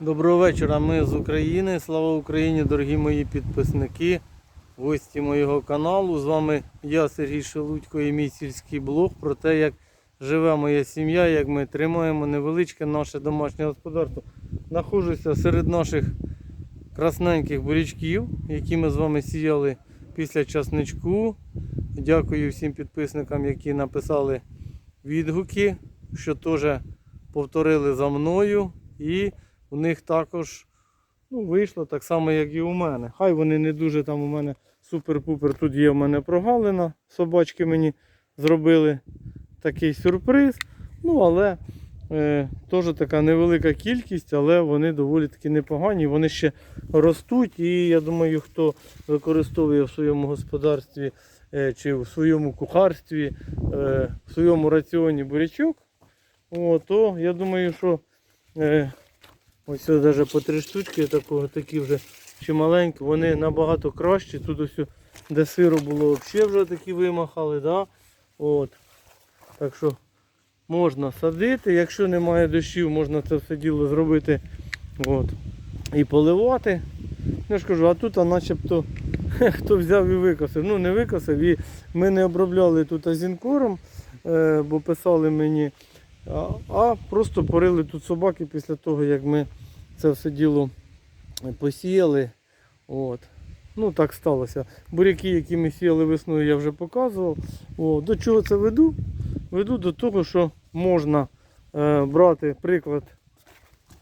Доброго вечора, ми з України. Слава Україні, дорогі мої підписники, гості моєго каналу. З вами я, Сергій Шелудько, і мій сільський блог про те, як живе моя сім'я, як ми тримаємо невеличке наше домашнє господарство. Нахожуся серед наших красненьких бурячків, які ми з вами сіяли після часничку. Дякую всім підписникам, які написали відгуки, що теж повторили за мною. І у них також ну, вийшло так само, як і у мене. Хай вони не дуже там у мене супер-пупер. Тут є в мене прогалина. Собачки мені зробили такий сюрприз. Ну, але е, теж така невелика кількість, але вони доволі таки непогані. Вони ще ростуть. І я думаю, хто використовує в своєму господарстві е, чи в своєму кухарстві, е, в своєму раціоні бурячок, то я думаю, що е, ось навіть по три штучки такого, такі вже чималенькі, вони набагато кращі. Тут ось, де сиру було, взагалі вже такі вимахали. Да? От. Так що можна садити. Якщо немає дощів, можна це все діло зробити от, і поливати. Я ж кажу, а тут а начебто хто взяв і викосив. Ну не викосив. І ми не обробляли тут азінкором, е, бо писали мені, а, просто порили тут собаки після того, як ми це все діло посіяли. От. Ну так сталося. Буряки, які ми сіяли весною, я вже показував. О, до чого це веду? Веду до того, що можна е, брати приклад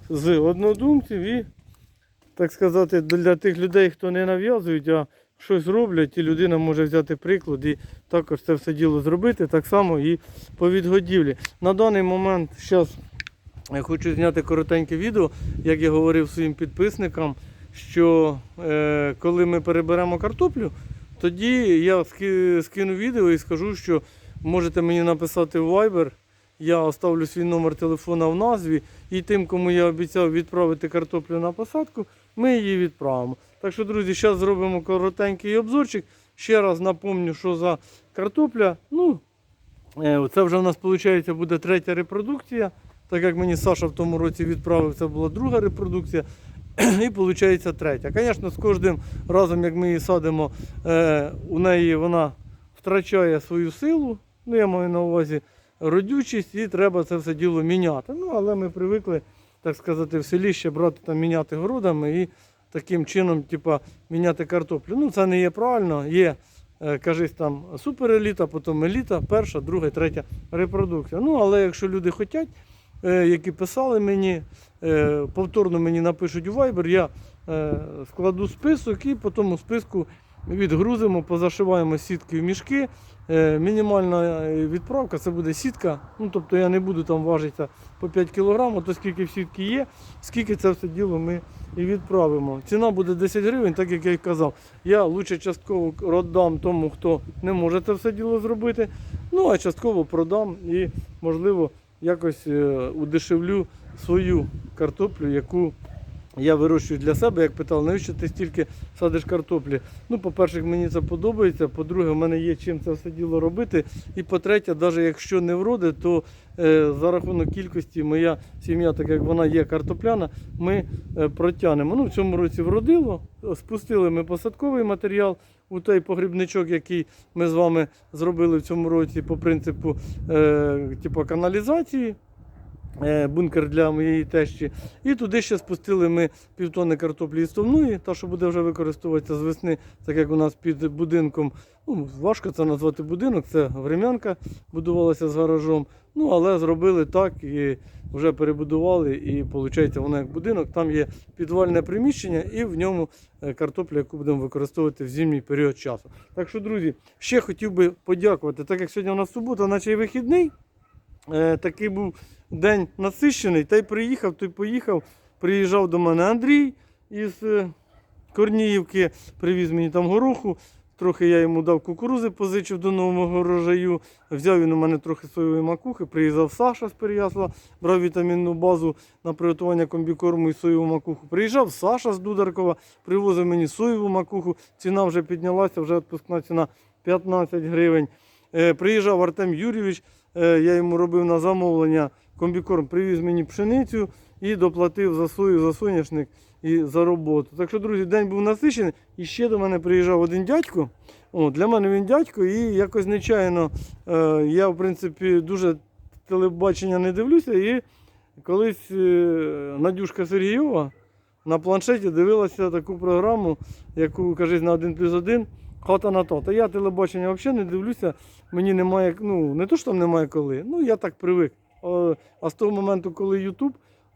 з однодумців і, так сказати, для тих людей, хто не нав'язують, а щось роблять, і людина може взяти приклад і також це все діло зробити, так само і по відгодівлі. На даний момент зараз я хочу зняти коротеньке відео, як я говорив своїм підписникам, що е, коли ми переберемо картоплю, тоді я скину відео і скажу, що можете мені написати в Viber. Я оставлю свій номер телефона в назві, і тим, кому я обіцяв відправити картоплю на посадку, ми її відправимо. Так що, друзі, зараз зробимо коротенький обзорчик. Ще раз напомню, що за картопля. Ну, е, це вже в нас виходить буде третя репродукція. Так як мені Саша в тому році відправив, це була друга репродукція. І виходить третя. Звісно, з кожним разом, як ми її садимо, е, у неї вона втрачає свою силу. Ну, я маю на увазі родючість, і треба це все діло міняти. Ну, але ми привикли, так сказати, в селі ще брати там міняти городами і таким чином, типа, міняти картоплю. Ну, це не є правильно. Є, е, кажись, там супереліта, потім еліта, перша, друга, третя репродукція. Ну, але якщо люди хочуть, е, які писали мені, е, повторно мені напишуть у Viber, я складу список і по тому списку відгрузимо, позашиваємо сітки в мішки. Е, Мінімальна е, відправка це буде сітка. Ну, тобто я не буду там важитися по 5 кг, то скільки в сітки є, скільки це все діло ми і відправимо. Ціна буде 10 гривень, так як я і казав. Я лучше частково роздам тому, хто не може це все діло зробити. Ну а частково продам і, можливо, якось е, удешевлю свою картоплю, яку я вирощую для себе, як питав, навіщо ти стільки садиш картоплі? Ну, по-перше, мені це подобається. По-друге, в мене є чим це все діло робити. І по-третє, навіть якщо не вродить, то е, за рахунок кількості моя сім'я, так як вона є картопляна, ми е, протягнемо. Ну, в цьому році вродило, спустили ми посадковий матеріал у той погрібничок, який ми з вами зробили в цьому році по принципу е, типу каналізації бункер для моєї тещі. І туди ще спустили ми півтони картоплі із товної, та що буде вже використовуватися з весни, так як у нас під будинком. Ну, важко це назвати будинок, це врем'янка будувалася з гаражом. Ну, але зробили так і вже перебудували, і виходить, воно як будинок. Там є підвальне приміщення, і в ньому е, картопля, яку будемо використовувати в зимній період часу. Так що, друзі, ще хотів би подякувати, так як сьогодні у нас субота, наче й вихідний. Е, такий був день насищений, та й приїхав, той поїхав. Приїжджав до мене Андрій із е, Корніївки, привіз мені там гороху. Трохи я йому дав кукурузи, позичив до нового врожаю. Взяв він у мене трохи соєвої макухи, приїздав Саша з Переясла, брав вітамінну базу на приготування комбікорму і соєву макуху. Приїжджав Саша з Дударкова, привозив мені соєву макуху. Ціна вже піднялася, вже відпускна ціна 15 гривень. Е, Приїжджав Артем Юрійович, я йому робив на замовлення комбікорм, привіз мені пшеницю і доплатив за сою, за соняшник і за роботу. Так що, друзі, день був насичений. І ще до мене приїжджав один дядько. О, для мене він дядько, і якось нечаянно е, я, в принципі, дуже телебачення не дивлюся. І колись е, Надюшка Сергійова на планшеті дивилася таку програму, яку кажуть на 1 плюс 1 хата на то. Та я телебачення взагалі не дивлюся. Мені немає, ну не то, що там немає коли. Ну я так привик. А, з того моменту, коли Ютуб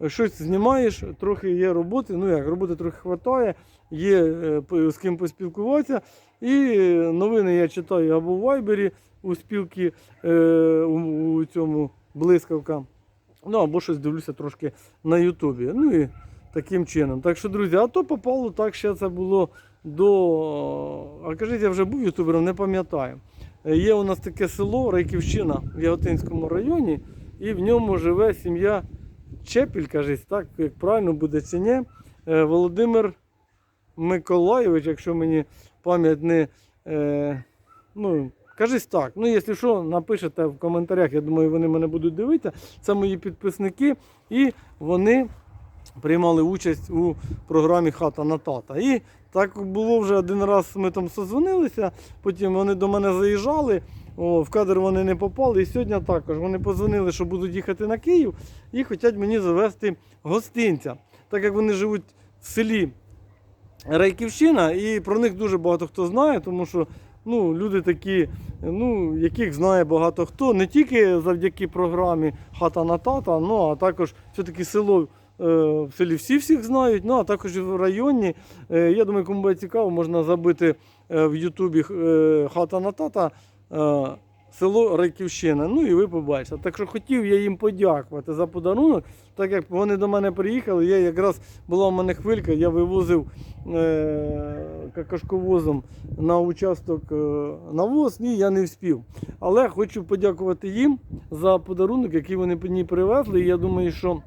щось знімаєш, трохи є роботи. Ну як, роботи трохи вистачає, є е, з ким поспілкуватися. І е, новини я читаю або в Вайбері у спілки е, у цьому блискавка. Ну або щось дивлюся трошки на Ютубі. Ну і таким чином. Так що, друзі, а то попало так, ще це було до. А кажіть, я вже був ютубером, не пам'ятаю. Е, Є у нас таке село Райківщина в Яготинському районі, і в ньому живе сім'я Чепіль, кажуть, так як правильно буде чи ні. Е, Володимир Миколайович, якщо мені пам'ять не. Е, ну, кажись так. Ну, якщо що, напишете в коментарях, я думаю, вони мене будуть дивитися. Це мої підписники, і вони приймали участь у програмі Хата на тата. І так було вже один раз ми там созвонилися, потім вони до мене заїжджали. О, в кадр вони не попали. І сьогодні також вони позвонили, що будуть їхати на Київ і хочуть мені завести гостинця. Так як вони живуть в селі Райківщина, і про них дуже багато хто знає, тому що ну, люди такі, ну, яких знає багато хто, не тільки завдяки програмі Хата на тата, ну а також все-таки село. Е, В селі всі всіх знають, ну а також і в районі. Е, Я думаю, кому буде цікаво, можна забити е, в Ютубі е, хата на тата е, село Райківщина. Ну і ви побачите. Так що хотів я їм подякувати за подарунок. Так як вони до мене приїхали, я якраз була в мене хвилька, я вивозив е, какашковозом на участок е, навоз, і я не вспів. Але хочу подякувати їм за подарунок, який вони мені привезли. І я думаю, що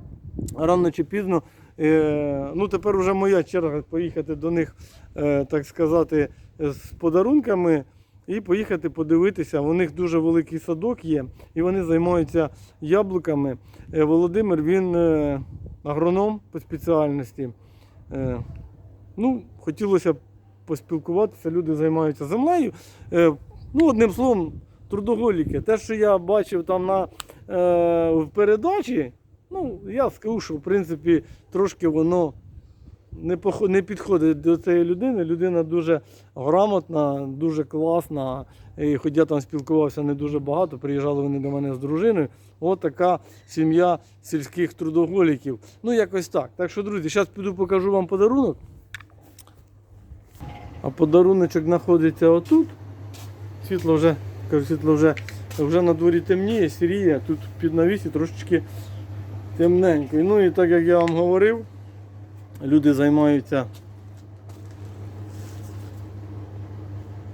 рано чи пізно. Е, ну, тепер вже моя черга поїхати до них, е, так сказати, з подарунками і поїхати подивитися. У них дуже великий садок є, і вони займаються яблуками. Е, Володимир, він агроном по спеціальності. Ну, хотілося б поспілкуватися, люди займаються землею. Ну, одним словом, трудоголіки. Те, що я бачив там на, в передачі, ну, я скажу, що в принципі трошки воно не, не підходить до цієї людини. Людина дуже грамотна, дуже класна. І хоч я там спілкувався не дуже багато, приїжджали вони до мене з дружиною. От така сім'я сільських трудоголіків. Ну, якось так. Так що, друзі, зараз піду покажу вам подарунок. А подаруночок знаходиться отут. Світло вже, кажу, світло вже, вже на дворі темніє, сіріє, тут під навісі трошечки темненько. Ну і так як я вам говорив, люди займаються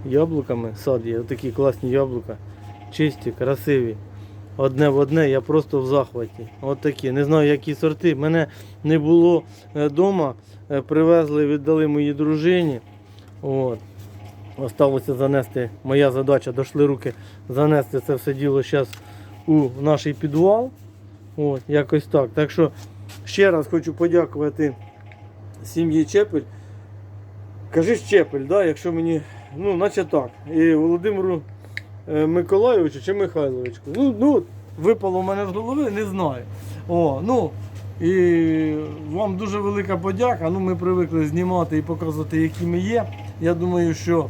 яблуками, сад є, такі класні яблука, чисті, красиві. Одне в одне, я просто в захваті. От такі. Не знаю, які сорти. Мене не було вдома, привезли, віддали моїй дружині. От. Осталося занести, моя задача, дошли руки занести це все діло зараз у наш підвал. От, якось так. Так що ще раз хочу подякувати сім'ї Чепель. Кажи Чепель, да, якщо мені, ну, наче так. І Володимиру е, Миколайовичу чи Михайловичу. Ну, ну, випало в мене з голови, не знаю. О, ну, і вам дуже велика подяка. Ну, ми привикли знімати і показувати, які ми є. Я думаю, що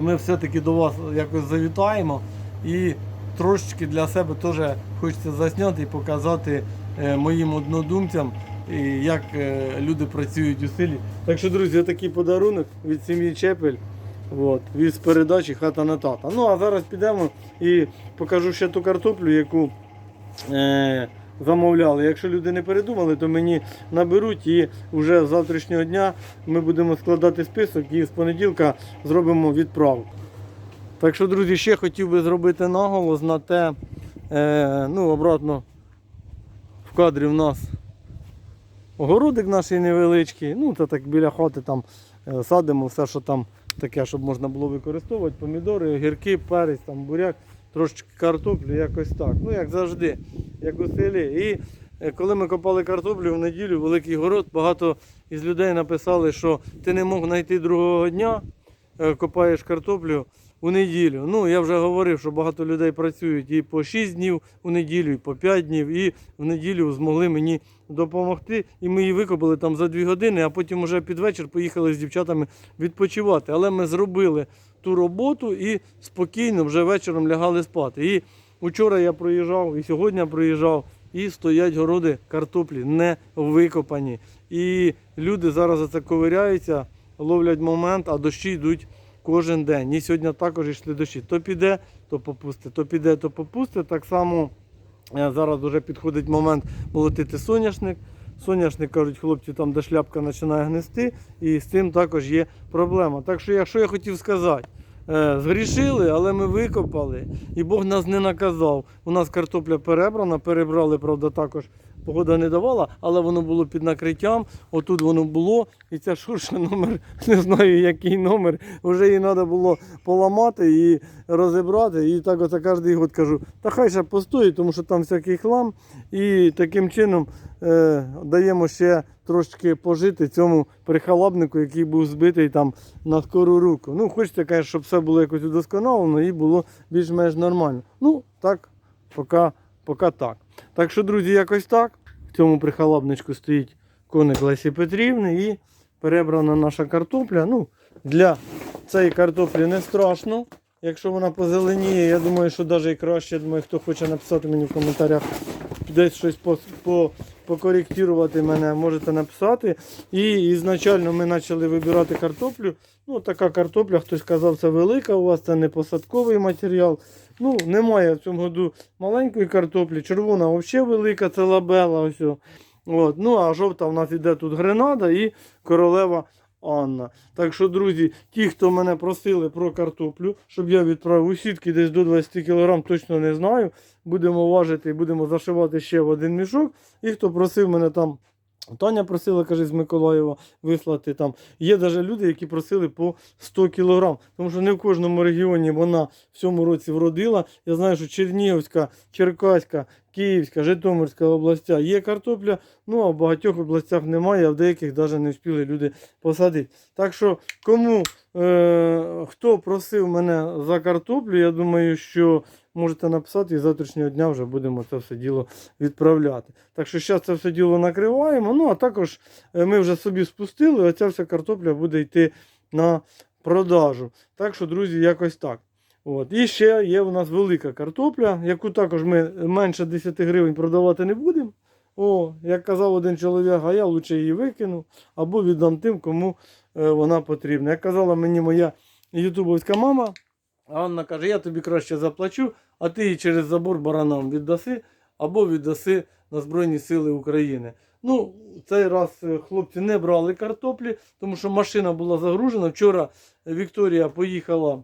ми все-таки до вас якось завітаємо і трошечки для себе теж хочеться засняти і показати е, моїм однодумцям, як е, люди працюють у селі. Так що, друзі, такий подарунок від сім'ї Чепель. От, від передачі хата на тата. Ну а зараз підемо і покажу ще ту картоплю, яку е, замовляли. Якщо люди не передумали, то мені наберуть і вже з завтрашнього дня ми будемо складати список і з понеділка зробимо відправку. Так що, друзі, ще хотів би зробити наголос на те, е, ну, обратно в кадрі в нас огородик наш невеличкий. Ну, це так біля хати там е, садимо все, що там таке, щоб можна було використовувати. Помідори, огірки, перець, там, буряк, трошечки картоплю, якось так. Ну, як завжди, як у селі. І Е, Коли ми копали картоплю в неділю, великий город, багато із людей написали, що ти не мог знайти другого дня, е, копаєш картоплю у неділю. Ну, я вже говорив, що багато людей працюють і по 6 днів у неділю, і по 5 днів, і в неділю змогли мені допомогти. І ми її викопали там за 2 години, а потім вже під вечір поїхали з дівчатами відпочивати. Але ми зробили ту роботу і спокійно вже вечором лягали спати. І Учора я проїжджав, і сьогодні проїжджав, і стоять городи картоплі не викопані. І люди зараз за це ковиряються, ловлять момент, а дощі йдуть кожен день. І сьогодні також йшли дощі. То піде, то попусте, то піде, то попусте. Так само е, зараз вже підходить момент молотити соняшник. Соняшник, кажуть, хлопці, там де шляпка починає гнести, і з цим також є проблема. Так що, якщо я хотів сказати, Згрішили, але ми викопали, і Бог нас не наказав. У нас картопля перебрана, перебрали, правда, також погода не давала, але воно було під накриттям. Отут воно було, і ця шурша номер, не знаю який номер, вже її треба було поламати і розібрати. І так оце кожен год кажу, та хай ще постоїть, тому що там всякий хлам. І таким чином е, даємо ще трошки пожити цьому прихалабнику, який був збитий там на скору руку. Ну, хочеться, конечно, щоб все було якось удосконалено і було більш-менш нормально. Ну, так, поки, поки так. Так що, друзі, якось так. В цьому прихалабничку стоїть коник Лесі Петрівни і перебрана наша картопля. Ну, для цієї картоплі не страшно. Якщо вона позеленіє, я думаю, що навіть і краще. Я думаю, хто хоче написати мені в коментарях десь щось по, по, покоректувати мене, можете написати. І ізначально ми почали вибирати картоплю. Ну, така картопля, хтось казав, це велика у вас, це не посадковий матеріал. Ну, немає в цьому году маленької картоплі. Червона взагалі велика, це лабела. Ось. От. Ну, а жовта в нас іде тут гренада і королева Анна. Так що, друзі, ті, хто мене просили про картоплю, щоб я відправив у сітки десь до 20 кг, точно не знаю. Будемо важити і будемо зашивати ще в один мішок. І хто просив мене там. Таня просила, каже, з Миколаєва вислати там. Є навіть люди, які просили по 100 кг. Тому що не в кожному регіоні вона в цьому році вродила. Я знаю, що Чернігівська, Черкаська, Київська, Житомирська областя є картопля, ну а в багатьох областях немає, а в деяких навіть не встигли люди посадити. Так що, кому е, хто просив мене за картоплю, я думаю, що можете написати і з завтрашнього дня вже будемо це все діло відправляти. Так що зараз це все діло накриваємо. Ну а також е, ми вже собі спустили, оця вся картопля буде йти на продажу. Так що, друзі, якось так. От. І ще є у нас велика картопля, яку також ми менше 10 гривень продавати не будемо. О, як казав один чоловік, а я лучше її викину або віддам тим, кому е, вона потрібна. Як казала мені моя ютубовська мама, Анна каже, я тобі краще заплачу, а ти її через забор баранам віддаси або віддаси на Збройні Сили України. Ну, цей раз е, хлопці не брали картоплі, тому що машина була загружена. Вчора Вікторія поїхала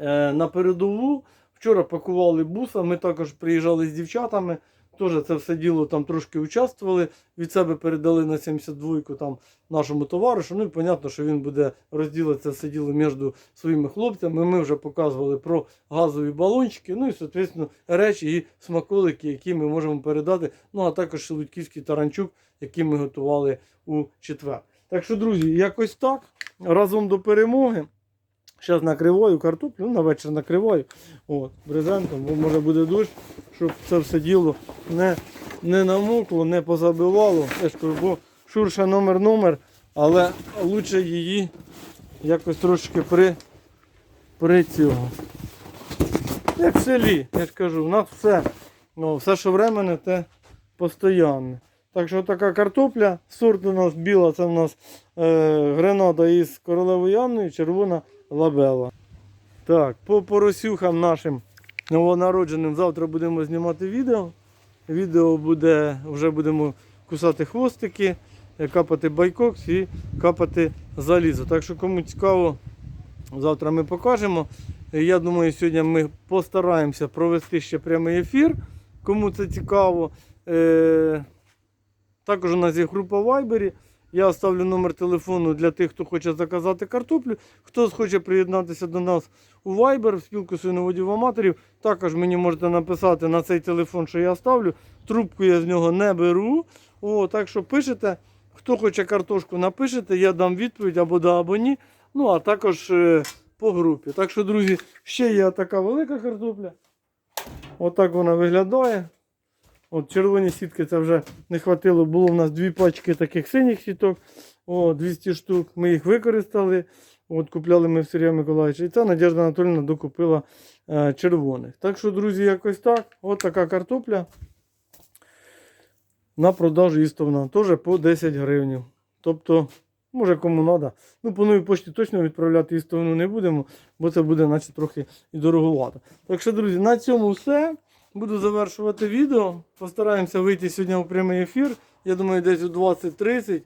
на передову. Вчора пакували буса. Ми також приїжджали з дівчатами. Теж це все діло там трошки участвували. Від себе передали на 72-ку там нашому товаришу. Ну і понятно, що він буде розділити це все діло між своїми хлопцями. Ми вже показували про газові балончики, ну і, соответственно, речі і смаколики, які ми можемо передати. Ну а також шелудьківський таранчук, який ми готували у четвер. Так що, друзі, якось так. Разом до перемоги. Зараз накриваю картоплю, ну на вечір накриваю от, брезентом, бо може буде дощ, щоб це все діло не, не намокло, не позабивало. Я ж кажу, бо шурша номер номер, але лучше її якось трошки при, при цього. Як в селі, я ж кажу, у нас все, ну, все, що временне, те постоянне. Так що така картопля, сорт у нас біла, це у нас е, гренада із королевої Анною, червона лабела. Так, по поросюхам нашим новонародженим завтра будемо знімати відео. Відео буде, вже будемо кусати хвостики, е, капати байкокс і капати залізо. Так що кому цікаво, завтра ми покажемо. Я думаю, сьогодні ми постараємося провести ще прямий ефір. Кому це цікаво. Е, також у нас є група в Вайбері. Я оставлю номер телефону для тих, хто хоче заказати картоплю. Хто хоче приєднатися до нас у Viber, в спілку свиноводів аматорів. Також мені можете написати на цей телефон, що я ставлю. Трубку я з нього не беру. О, так що пишете. Хто хоче картошку, напишете, я дам відповідь або да, або ні. Ну, а також е, по групі. Так що, друзі, ще є така велика картопля. Отак вона виглядає. От червоні сітки це вже не хватило. Було в нас дві пачки таких синіх сіток. О, 200 штук. Ми їх використали. От купляли ми в Сергія Миколаївича. І це Надежда Анатольовна докупила е, червоних. Так що, друзі, якось так. От така картопля. На продажу їстовна. Теж по 10 гривень. Тобто, може кому треба. Ну, по новій пошті точно відправляти їстовну не будемо, бо це буде наче трохи і дороговато. Так що, друзі, на цьому все. Буду завершувати відео. Постараємося вийти сьогодні у прямий ефір. Я думаю, десь у 20.30,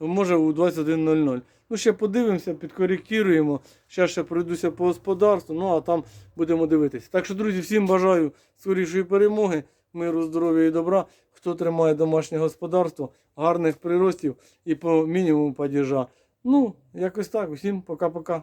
може у 21.00. Ну, ще подивимося, підкоректуємо. Ще ще пройдуся по господарству, ну а там будемо дивитися. Так що, друзі, всім бажаю скорішої перемоги, миру, здоров'я і добра. Хто тримає домашнє господарство, гарних приростів і по мінімуму падіжа. Ну, якось так. Усім пока-пока.